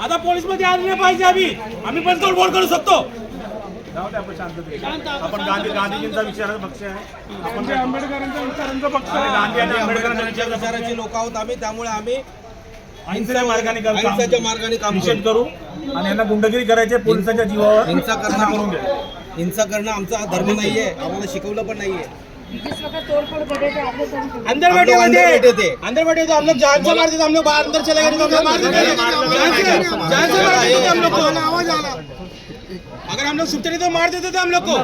आता पोलीसमध्ये आले नाही पाहिजे आम्ही. आम्ही पण तोडफोड करू शकतो. जाऊ दे आपण गांधी गांधीजींचा विचाराचा पक्ष आहे. आपण आंबेडकरांचा विचारांचा पक्ष आणि गांधी आणि आंबेडकरांचा आंबेडकरांच्या विचाराचा आहे. लोक आहोत आम्ही त्यामुळे आम्ही अहिंसेच्या मार्गाने काम- अहिंसेच्या मार्गाने काम निषेध करू. आणि यांना गुंडगिरी करायचे पोलिसांच्या जीवावर हिंसा करणं हिंसा करणं आमचा धर्म नाहीये. आम्हाला शिकवलं पण नाहिए जिस वक्त तोड़फोड़ कर रहे थे आप लोग कौन थे? अंदर बैठे हुए थे अंदर बैठे थे हम लोग जान से मारते थे हम लोग बाहर अंदर चले गए थे तो हम लोग मार देते थे जान से जान से मार देते थे हम लोग को अगर हम लोग छुपते नहीं तो मार देते थे हम लोग को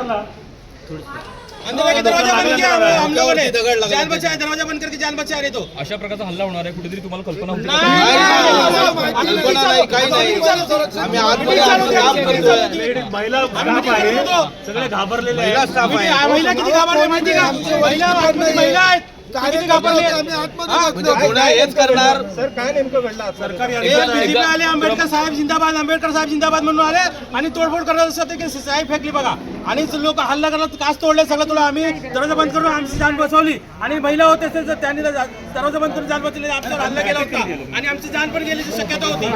अंदर जाके दरवाजा बंद किया हम- हम लोगों ने जान बचाया दरवाजा बंद करके जान बचा रहे तो अशा प्रकारचा हल्ला होणार आहे कुठेतरी तुम्हाला कल्पना होती का? कल्पना नाही काही नाही आम्ही आतमध्ये आमचं काम करतोय लेडीज महिला स्टाफ आहे सगळे घाबरलेले महिला आहेत स्टाफ आहे म्हणजे महिला किती घाबरले माहिती का महिला आतमध्ये महिला आहेत किती घाबरले हा, म्हणजे गुन्हा हेच करणार सरकारी हे अधिकारी BJP आले आंबेडकर साहेब जिंदाबाद आंबेडकर साहेब जिंदाबाद म्हणून आले आणि तोडफोड करत असत की साहेब फेकली बघा आणि लोक हल्ला करत काच तोडले सगळं तुला आम्ही दरवाजा बंद करून आमची जान बसवली. आणि महिला होते त्यांनी दरवाजा बंद करून जान बसवली आमच्यावर हल्ला केला होता. आणि आमची जान पण गेल्याची शक्यता होती.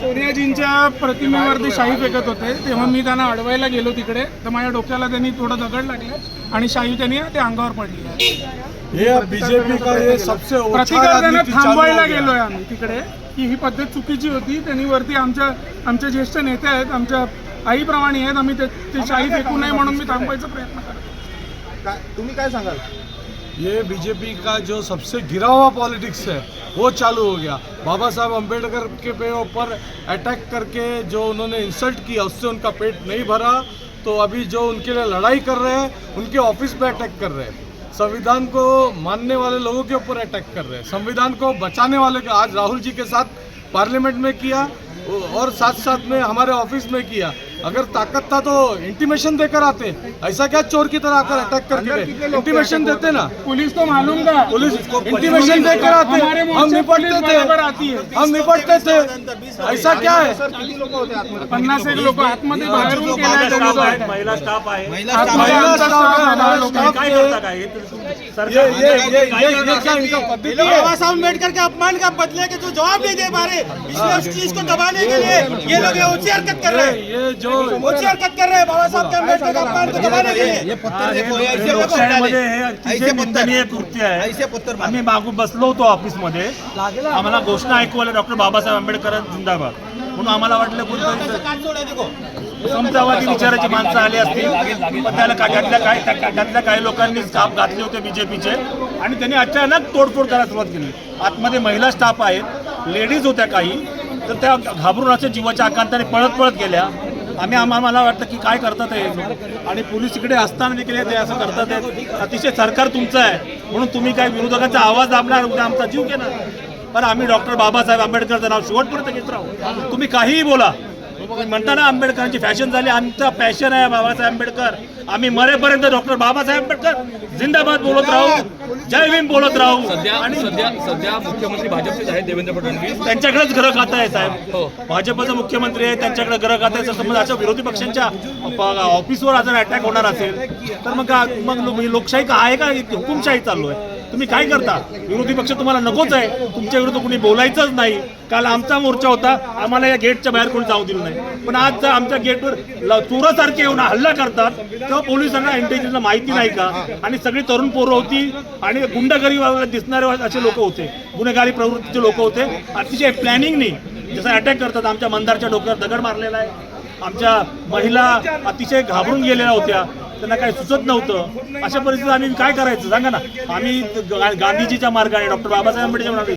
सोनियाजींच्या प्रतिमेवरती शाही फेकत होते. तेव्हा मी त्यांना अडवायला गेलो तिकडे. तर माझ्या डोक्याला त्यांनी थोडं दगड लागलं आणि शाही त्यांनी ते अंगावर पडली. ये बीजेपी का ये सबसे प्रतिकार चालू थांबवायला हो। गेलोय आम्ही तिकडे. की ही पद्धत चुकीची होती त्यांनी वरती आमच्या आमचे ज्येष्ठ नेते आहेत आमच्या आईप्रमाणे आहेत आम्ही ते ते शाही फेकू नये म्हणून मी थांबवायचा प्रयत्न करतो तुम्ही काय सांगाल? ये बीजेपी का जो सबसे गिरा हुआ पॉलिटिक्स है वो चालू हो गया. बाबा साहब अम्बेडकर के पे ऊपर अटैक करके जो उन्होंने इंसल्ट किया उससे उनका पेट नहीं भरा तो अभी जो उनके लिए लड़ाई कर रहे हैं उनके ऑफिस पे अटैक कर रहे हैं। संविधान को मानने वाले लोगों के ऊपर अटैक कर रहे हैं। संविधान को बचाने वाले आज राहुल जी के साथ पार्लियामेंट में किया और साथ साथ में हमारे ऑफिस में किया। अगर ताकत था तो इंटीमेशन देकर आते। ऐसा क्या चोर की तरह आकर अटैक करके गए इंटीमेशन देते ना। पुलिस तो मालूम का पुलिस इंटीमेशन देकर आते। हमारे हम मोर्चे निपटते पुलिस बराबर आती थे है। हम निपटते थे। ऐसा क्या है? पन्नास एक लोक आतमध्ये बाहेरून जो केलाय महिला त्यांनी स्टाफ तो आहे attack. महिला स्टाफ आहे महिला महिला स्टाफ महिला आमचा स्टाफ स्टाफ है, आहे, हमारे लोक स्टाफ काय के- करता काय हे। तर तुम- ये सरकार ये ये ये ये क्या इनका पद्धति है? बाबा साहब अम्बेडकर के अपमान का बदले के जो जवाब नहीं दे पा रहे इसलिए उस चीज को दबाने के लिए ये लोग ये ऊंची हरकत कर रहे ये हैं ये जो ऊंची हरकत कर रहे हैं बाबा साहब के अम्बेडकर के अपमान को दबाने के लिए। ये लोकशाहीमध्ये हे अतिशय निंदनीय कृत्य आहे पत्थर। आम्ही मागून बसलो होतो ऑफिसमध्ये आम्हाला घोषणा ऐकू आल्या डॉक्टर बाबासाहेब आंबेडकर जिंदाबाद. म्हणून आम्हाला वाटलं कोणतरी समतावादी विचाराची माणसं आली असतील. पण त्याला का- त्यातल्या काही त्या- त्यातल्या काही लोकांनी स्टाफ घातले होते बीजेपीचे आणि त्यांनी अचानक तोडफोड करायला सुरुवात केली. आतमध्ये महिला स्टाफ आहेत लेडीज होत्या काही. तर त्या घाबरून असे जीवाच्या आकांताने पळत पळत गेल्या. आम्ही आम्हाला मला वाटतं की काय करतात हे? आणि पोलीस इकडे असताना देखील ते असं करतात हे. अतिशय सरकार तुमचं आहे. म्हणून तुम्ही काय विरोधकांचा आवाज दाबणार उद्या आमचा जीव घेणार? पण आम्ही डॉक्टर बाबासाहेब आंबेडकरचं नाव शेवटपर्यंत घेत राहू. तुम्ही काहीही बोला. म्हणता ना आंबेडकरांची फॅशन झाली. आमचा पॅशन आहे बाबासाहेब आंबेडकर. आम्ही मरेपर्यंत डॉक्टर बाबासाहेब आंबेडकर जिंदाबाद बोलत राहू. जय भीम बोलत राहू. सध्या आणि सध्या सध्या मुख्यमंत्री भाजपचेच आहेत देवेंद्र फडणवीस. त्यांच्याकडेच ग्रह खातं आहे साहेब. भाजपचा मुख्यमंत्री आहे त्यांच्याकडे ग्रह खातं आहे. समज अशा विरोधी पक्षांच्या ऑफिसवर जर अटॅक होणार असेल. तर मग का- मग लोकशाही का आहे का? हुकुमशाही चालू आहे. तुम्ही काय करता? विरोधी पक्ष तुम्हाला नकोच आहे. तुमच्या विरुद्ध कुणी बोलायचंच नाही. काल आमचा मोर्चा होता. आम्हाला या गेटच्या बाहेर कोणी जाऊ दिलं नाही. पण आज जर आमच्या गेटवर चोरासारखे येऊन हल्ला करतात तेव्हा पोलिसांना इंटेलिजन्सला माहिती नाही का? आणि सगळी तरुण पोरं होती आणि गुंडगिरी दिसणारे असे लोक होते. गुन्हेगारी प्रवृत्तीचे लोक होते. अतिशय प्लॅनिंगनी जसं अटॅक करतात. आमच्या मंदारच्या डोक्यावर दगड मारलेला आहे. आमच्या महिला अतिशय घाबरून गेलेल्या होत्या. त्यांना काही सुचत नव्हतं. अशा परिस्थितीत आम्ही काय करायचं? सांगा ना. आम्ही गांधीजीच्या मार्गाने डॉक्टर बाबासाहेब आंबेडकर